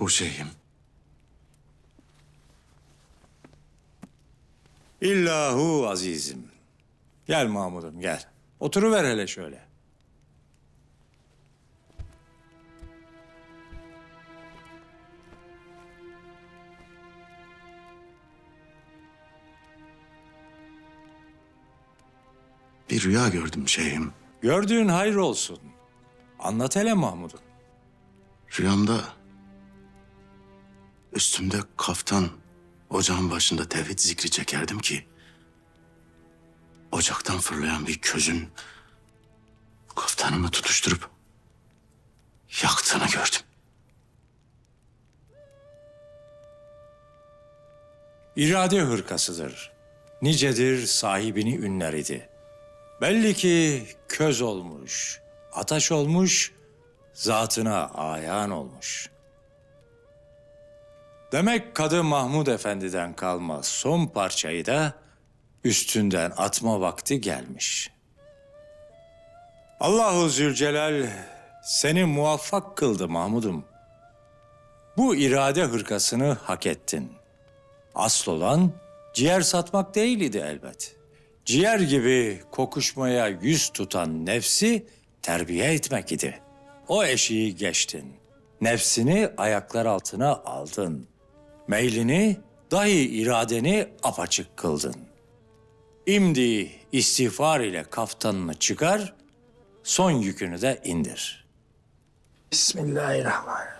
Bu şeyim. İllahu azizim. Gel Mahmud'um gel. Oturuver hele şöyle. Bir rüya gördüm şeyim. Gördüğün hayır olsun. Anlat hele Mahmud'um. Rüyamda üstümde kaftan ocağın başında tevhid zikri çekerdim ki ocaktan fırlayan bir közün kaftanımı tutuşturup yaktığını gördüm. İrade hırkasıdır. Nicedir sahibini ünler idi. Belli ki köz olmuş, ataş olmuş, zatına ayan olmuş. Demek Kadı Mahmud Efendi'den kalma son parçayı da üstünden atma vakti gelmiş. Allahu Zülcelal seni muvaffak kıldı Mahmud'um. Bu irade hırkasını hak ettin. Asıl olan ciğer satmak değil idi elbet. Ciğer gibi kokuşmaya yüz tutan nefsi terbiye etmek idi. O eşiği geçtin. Nefsini ayaklar altına aldın. Meylini, dahi iradeni apaçık kıldın. İmdi istiğfar ile kaftanını çıkar, son yükünü de indir. Bismillahirrahmanirrahim.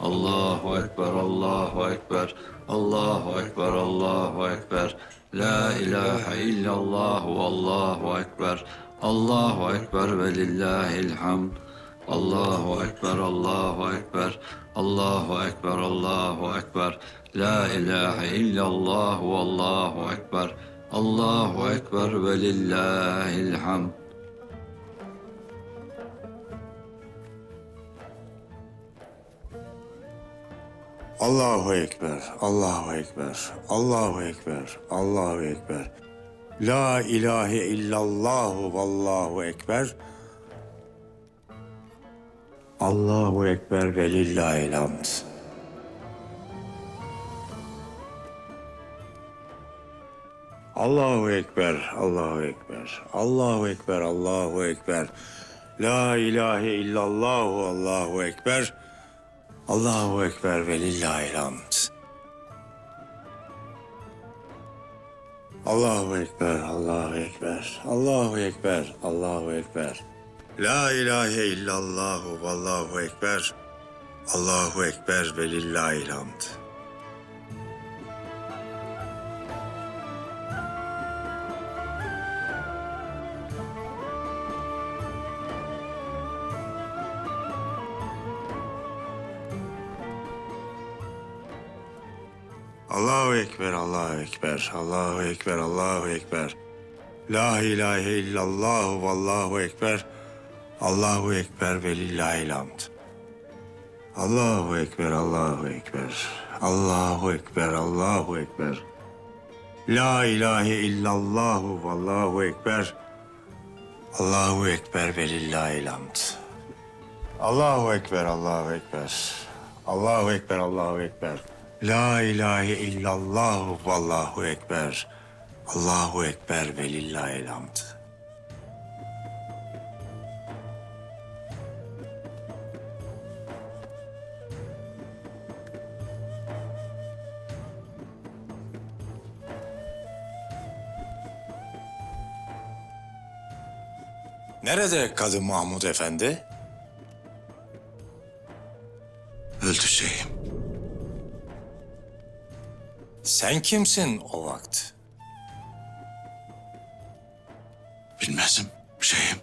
Allahu Ekber, Allahu Ekber, Allahu Ekber, Allahu Ekber. La ilahe illallah, Allahu Ekber. Allahu Ekber ve lillahil. Allahu Ekber, Allahu Ekber, Allahu Ekber, Allahu Ekber. La ilahe illallah, Allahu Ekber. Allahu Ekber ve lillahil. Allahu Ekber, Allahu Ekber, Allahu Ekber, Allahu Ekber. La ilahe illallahu vallahu ekber. Allahu Ekber ve lillahil hamd. Allahu Ekber, Allahu Ekber, Allahu Ekber, Allahu Ekber. La ilahe illallahu Allahu Ekber. Allahu Ekber ve lillahil hamd. Allahu Ekber, Allahu Ekber, Allahu Ekber, Allahu Ekber. La ilahe illallahu vallahu ekber. Allahu Ekber ve lillahil Allahu Ekber, Allahu Ekber, Allahu Ekber, Allahu Ekber. La ilahe illallahu vallahu ekber. Allahu Ekber ve lillahil hamd. Allahu Ekber, Allahu Ekber. Allahu Ekber, Allahu Ekber. La ilahe illallahu vallahu ekber. Allahu Ekber ve lillahil hamd. Allahu Ekber, Allahu Ekber. Allahu Ekber, Allahu Ekber. La ilahe illallah vallahu ekber. Allahu ekber ve lillahil hamd. Nerede Kadı Mahmud Efendi? Sen kimsin o vakit? Bilmezim şeyim.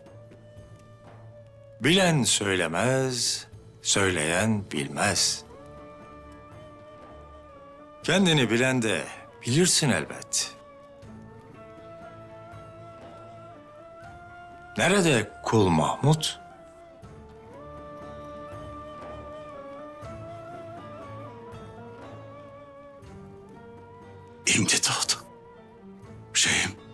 Bilen söylemez, söyleyen bilmez. Kendini bilen de bilirsin elbet. Nerede kul Mahmud? İmtidat. Şeyim.